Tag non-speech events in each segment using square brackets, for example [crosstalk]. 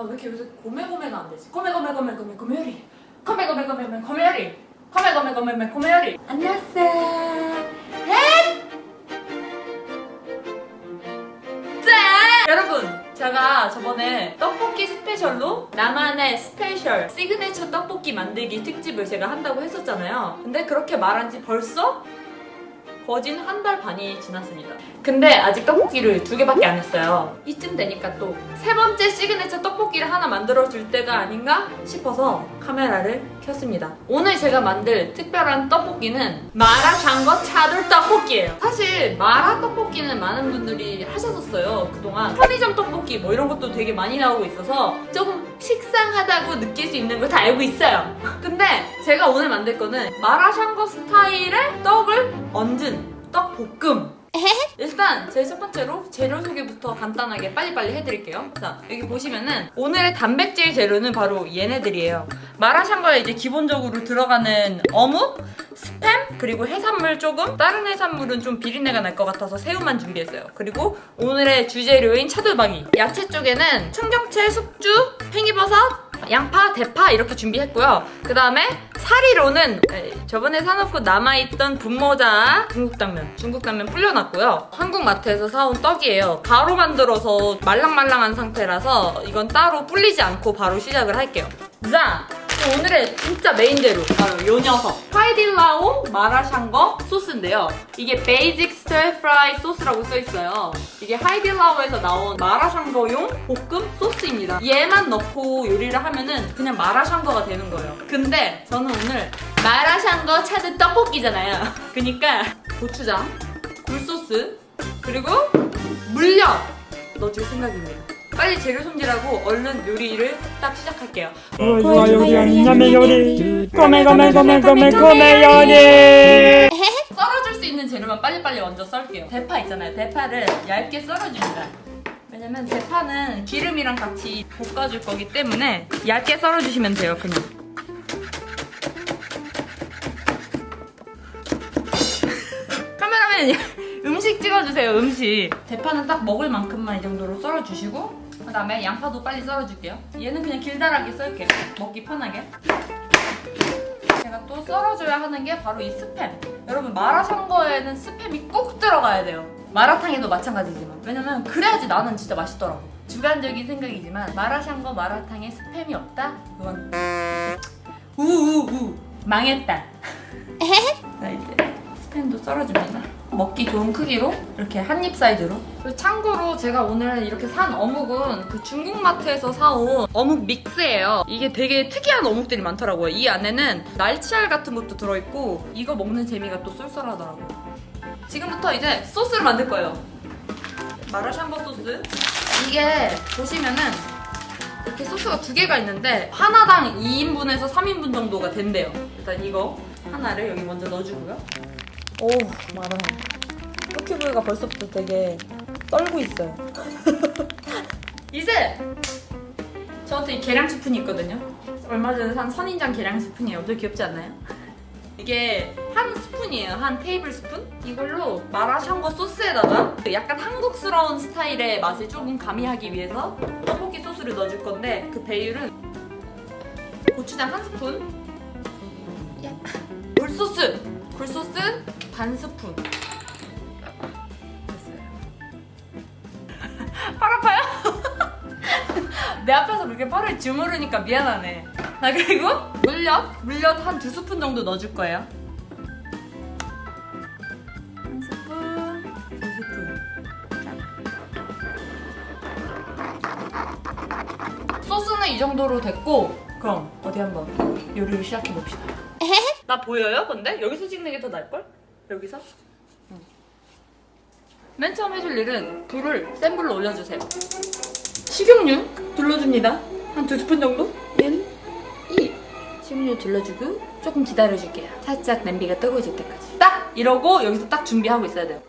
아 왜 이렇게 요새 고메고메가 안 되지? 고메고메고메고메 고메요리. 고메고메고메 고메요리. 고메고메고메 고메요리. 안녕하세요. 짠! 여러분 제가 저번에 떡볶이 스페셜로 나만의 스페셜 시그네처 떡볶이 만들기 특집을 제가 한다고 했었잖아요. 근데 그렇게 말한 지 벌써 거진 한 달 반이 지났습니다. 근데 아직 떡볶이를 두 개밖에 안 했어요. 이쯤 되니까 또 세 번째 시그네처 떡볶이를 하나 만들어 줄 때가 아닌가 싶어서 카메라를 켰습니다. 오늘 제가 만들 특별한 떡볶이는 마라샹궈 차돌 떡볶이에요. 사실 마라 떡볶이는 많은 분들이 하셨었어요. 그동안 편의점 떡볶이 뭐 이런 것도 되게 많이 나오고 있어서 조금 식상하다고 느낄 수 있는 거다 알고 있어요. 근데 제가 오늘 만들 거는 마라샹궈 스타일의 떡을 얹은 떡볶음. 일단 제일 첫 번째로 재료 소개부터 간단하게 빨리빨리 해드릴게요. 자 여기 보시면은 오늘의 단백질 재료는 바로 얘네들이에요. 마라샹궈에 이제 기본적으로 들어가는 어묵, 스팸 그리고 해산물 조금 다른 해산물은 좀 비린내가 날 것 같아서 새우만 준비했어요. 그리고 오늘의 주재료인 차돌박이 야채 쪽에는 청경채, 숙주, 팽이버섯 양파, 대파 이렇게 준비했고요. 그 다음에 사리로는 에, 저번에 사놓고 남아있던 분모자 중국 당면, 중국 당면 불려놨고요. 한국 마트에서 사온 떡이에요. 바로 만들어서 말랑말랑한 상태라서 이건 따로 불리지 않고 바로 시작을 할게요. 자, 오늘의 진짜 메인 재료 바로 요 녀석. 하이딜라오 마라샹궈 소스인데요. 이게 베이직 스tir 프라이 소스라고 써있어요. 이게 하이딜라오에서 나온 마라샹궈용 볶음 소스입니다. 얘만 넣고 요리를 하면은 그냥 마라샹궈가 되는 거예요. 근데 저는 오늘 마라샹궈 차드 떡볶이잖아요. [laughs] 그니까 고추장 굴소스 그리고 물엿 넣어줄 생각입니다 빨리 재료 손질하고 얼른 요리를 딱 시작할게요 고마 요리 남의 요리 고메 고메 고메 고메 고메 요리 [laughs] 썰어줄 수 있는 재료만 빨리빨리 먼저 썰게요. 대파 있잖아요. 대파를 얇게 썰어줍니다. 왜냐면 대파는 기름이랑 같이 볶아줄 거기 때문에 얇게 썰어주시면 돼요, 그냥. [laughs] 카메라맨 [laughs] 음식 찍어주세요, 음식. 대파는 딱 먹을 만큼만 이 정도로 썰어주시고 그 다음에 양파도 빨리 썰어줄게요. 얘는 그냥 길다랗게 썰게요. 먹기 편하게. 제가 또 썰어줘야 하는 게 바로 이 스팸. 여러분 마라샹궈에는 스팸이 꼭 들어가야 돼요. 마라탕에도 마찬가지지만 왜냐면 그래야지 나는 진짜 맛있더라고. 주관적인 생각이지만 마라샹궈 마라탕에 스팸이 없다? 그건 우우우 망했다. [laughs] 자 이제 스팸도 썰어줍니다. 먹기 좋은 크기로 이렇게 한 입 사이즈로. 참고로 제가 오늘 이렇게 산 어묵은 그 중국 마트에서 사온 어묵 믹스예요. 이게 되게 특이한 어묵들이 많더라고요. 이 안에는 날치알 같은 것도 들어있고 이거 먹는 재미가 또 쏠쏠하더라고요. 지금부터 이제 소스를 만들 거예요. 마라샹궈 소스. 이게 보시면은 이렇게 소스가 두 개가 있는데 하나당 2인분에서 3인분 정도가 된대요. 일단 이거 하나를 여기 먼저 넣어주고요. 오 마라. 토큐브가 벌써부터 되게 떨고 있어요. [laughs] 이제 저한테 이 계량 스푼이 있거든요. 얼마 전에 산 선인장 계량 스푼이에요. 엄청 귀엽지 않나요? 이게 한 스푼이에요. 한 테이블 스푼? 이걸로 마라샹궈 소스에다가 약간 한국스러운 스타일의 맛을 조금 가미하기 위해서 떡볶이 소스를 넣어줄 건데 그 배율은 고추장 한 스푼, 굴소스, 굴소스 반 스푼. 됐어요. [laughs] 팔 아파요? [laughs] 내 앞에서 그렇게 팔을 주무르니까 미안하네. 나 그리고 물엿, 물엿 한 두 스푼 정도 넣어줄 거예요. 한 스푼, 두 스푼. 자. 소스는 이 정도로 됐고, 그럼 어디 한번 요리를 시작해 봅시다. [laughs] 나 보여요? 근데 여기서 찍는 게 더 나을걸? 여기서? 응. 맨 처음 해줄 일은 불을 센 불로 올려주세요. 식용유 둘러줍니다. 한 두 스푼 정도? 얘는 이 식용유 둘러주고 조금 기다려줄게요. 살짝 냄비가 뜨거워질 때까지. 딱 이러고 여기서 딱 준비하고 있어야 돼요.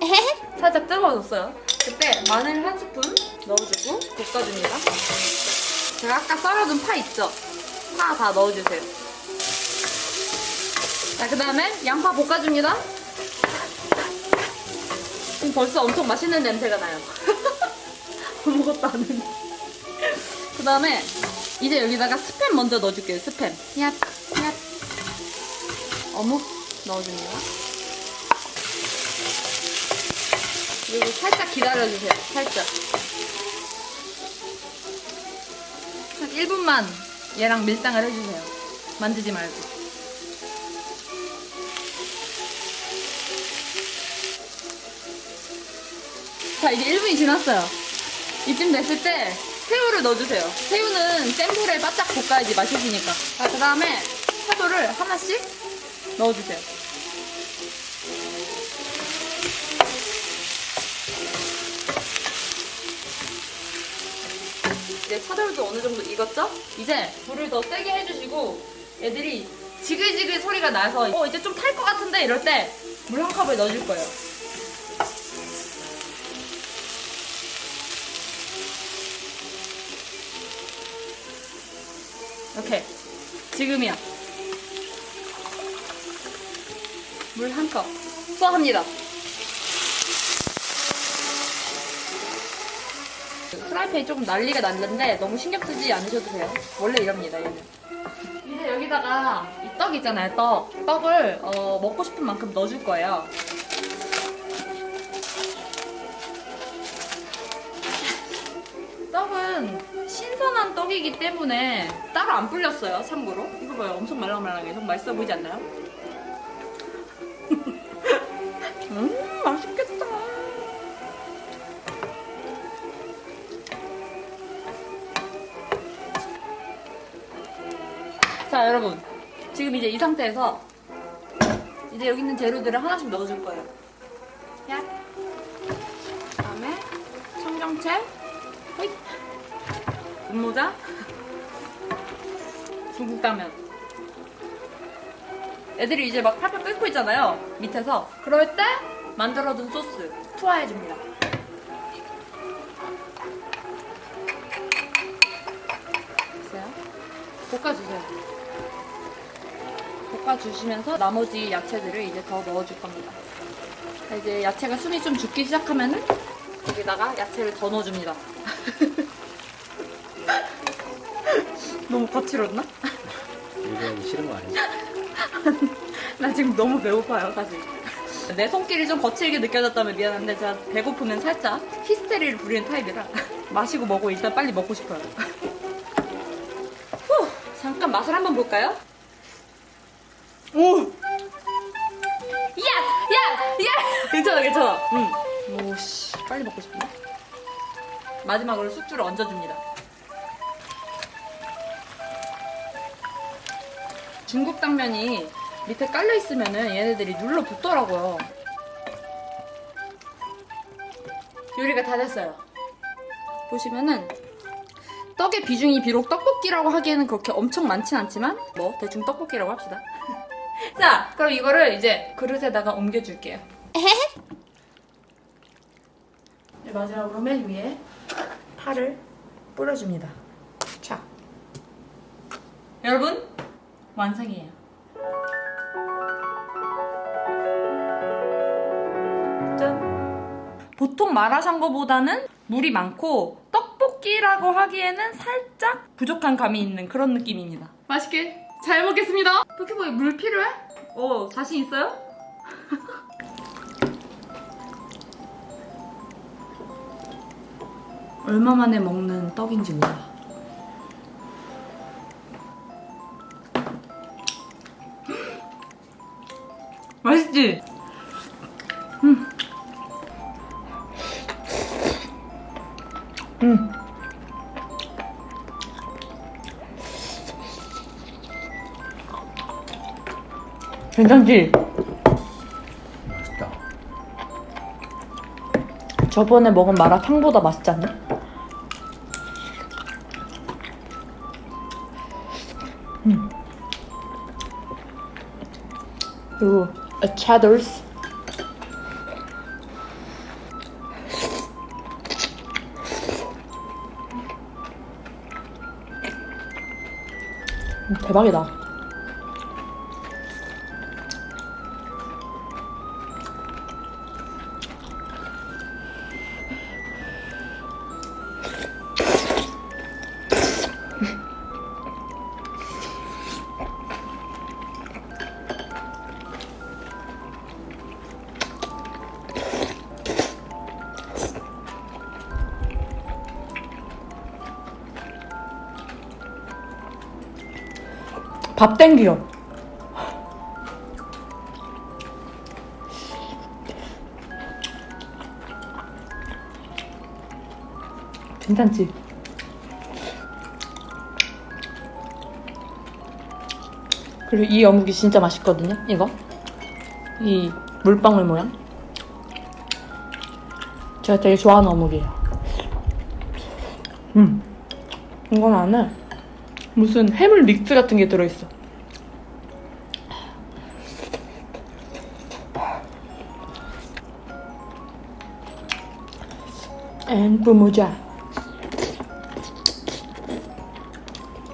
[laughs] 살짝 뜨거워졌어요. 그때 마늘 한 스푼 넣어주고 볶아줍니다. 제가 아까 썰어둔 파 있죠? 파 다 넣어주세요. 자, 그 다음에 양파 볶아줍니다. 지금 벌써 엄청 맛있는 냄새가 나요. [laughs] 아무것도 안 했는데. 그 다음에 이제 여기다가 스팸 먼저 넣어줄게요. 스팸. 얍, 얍. 어묵 넣어줍니다. 그리고 살짝 기다려주세요. 살짝. 한 1분만 얘랑 밀당을 해주세요. 만지지 말고. 자, 이제 1분이 지났어요. 이쯤 됐을 때 새우를 넣어주세요. 새우는 센 불에 바짝 볶아야지 맛있으니까. 자, 그 다음에 채소를 하나씩 넣어주세요. 이제 차돌도 어느 정도 익었죠? 이제 불을 더 세게 해주시고 애들이 지글지글 소리가 나서 어 이제 좀 탈 것 같은데 이럴 때 물 한 컵을 넣어줄 거예요. 지금이야. 물 한 컵. 수화합니다. 프라이팬이 조금 난리가 났는데 너무 신경 쓰지 않으셔도 돼요. 원래 이럽니다, 얘는. 이제 여기다가 이 떡 있잖아요, 떡. 떡을 어, 먹고 싶은 만큼 넣어줄 거예요. 떡이기 때문에 따로 안 불렸어요, 참고로. 이거 봐요, 엄청 말랑말랑해. 좀 맛있어 보이지 않나요? [laughs] 음, 맛있겠다. 자, 여러분. 지금 이제 이 상태에서 이제 여기 있는 재료들을 하나씩 넣어줄 거예요. 야. 그다음에 청경채. 분모자, 중국 당면. 애들이 이제 막 팔팔 끓고 있잖아요. 밑에서. 그럴 때 만들어둔 소스 투하해줍니다. 됐어요? 볶아주세요. 볶아주시면서 나머지 야채들을 이제 더 넣어줄 겁니다. 자, 이제 야채가 숨이 좀 죽기 시작하면은 여기다가 야채를 더 넣어줍니다. [laughs] 너무 거칠었나? 얘기하기 싫은 거 아니지? [laughs] 나 지금 너무 배고파요, 사실. 내 손길이 좀 거칠게 느껴졌다면 미안한데 제가 배고프면 살짝 히스테리를 부리는 타입이라 [laughs] 마시고 먹고 일단 빨리 먹고 싶어요. 후, 잠깐 맛을 한번 볼까요? 오! 야! 야! 야! 괜찮아, 괜찮아. 응. 오씨, 빨리 먹고 싶은데? 마지막으로 숙주를 얹어줍니다. 중국 당면이 밑에 깔려 있으면은 얘네들이 눌러 붙더라고요. 요리가 다 됐어요. 보시면은 떡의 비중이 비록 떡볶이라고 하기에는 그렇게 엄청 많진 않지만 뭐 대충 떡볶이라고 합시다. [laughs] 자, 그럼 이거를 이제 그릇에다가 옮겨줄게요. 네, 마지막으로 맨 위에 파를 뿌려줍니다. 촥. 여러분 완성이에요. 짠. 보통 마라샹궈보다는 물이 많고 떡볶이라고 하기에는 살짝 부족한 감이 있는 그런 느낌입니다. 맛있게 잘 먹겠습니다. 포키보이 물 필요해? 어, 자신 있어요? [laughs] 얼마 만에 먹는 떡인지 몰라. 맛있지? 음. 음. 괜찮지? 맛있다. 저번에 먹은 마라탕보다 맛있지 않냐? 음. 그리고 a cheddars 음, 대박이다. 밥 땡겨. 괜찮지? 그리고 이 어묵이 진짜 맛있거든요, 이거. 이 물방울 모양. 제가 되게 좋아하는 어묵이에요. 음. 이건 안에 무슨 해물 믹스 같은 게 들어있어. 앤 부무자.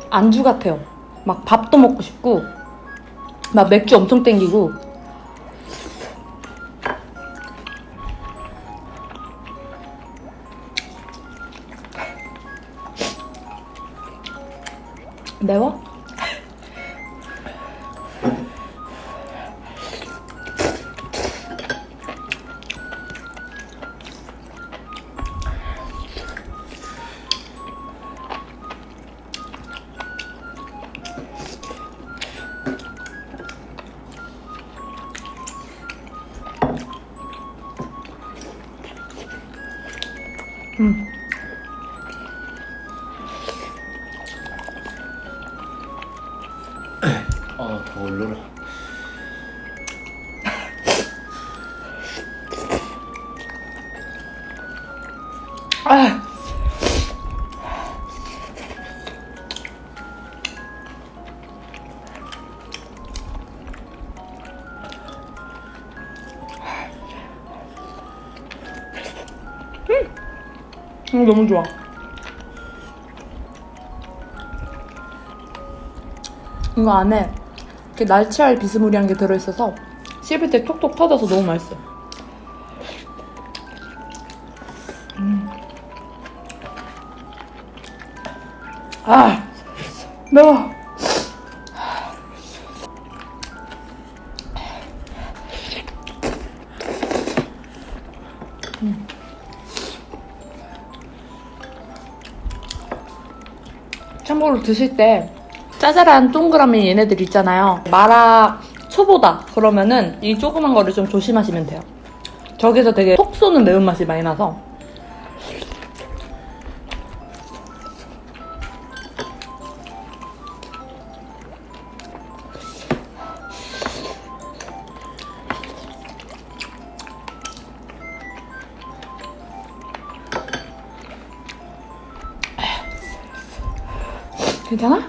안주 같아요. 막 밥도 먹고 싶고, 막 맥주 엄청 땡기고. 매워? 이거 너무 좋아. 이거 안에 이렇게 날치알 비스무리한 게 들어있어서 씹을 때 톡톡 터져서 너무 맛있어. 아 매워 참고로 드실 때 짜잘한 동그라미 얘네들 있잖아요. 마라 초보다 그러면은 이 조그만 거를 좀 조심하시면 돼요. 저기서 되게 톡 쏘는 매운맛이 많이 나서 괜찮아?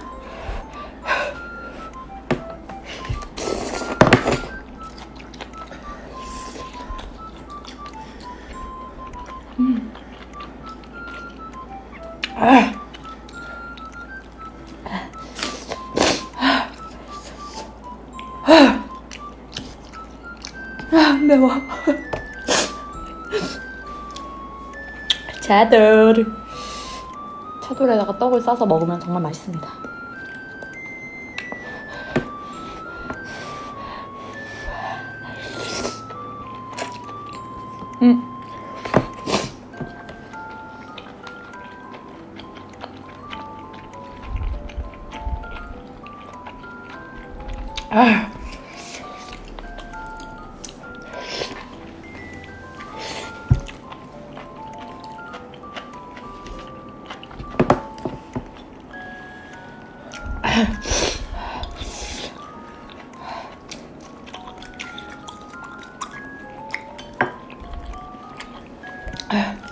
음. 아. 아, 매워. 차돌. 차돌에다가 떡을 싸서 먹으면 정말 맛있습니다. 음. 아. 스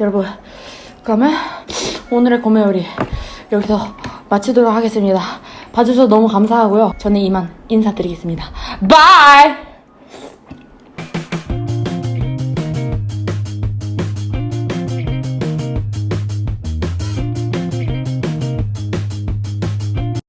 여러분, 그러면 오늘의 고메 요리 여기서 마치도록 하겠습니다. 봐주셔서 너무 감사하고요. 저는 이만 인사드리겠습니다. 바이!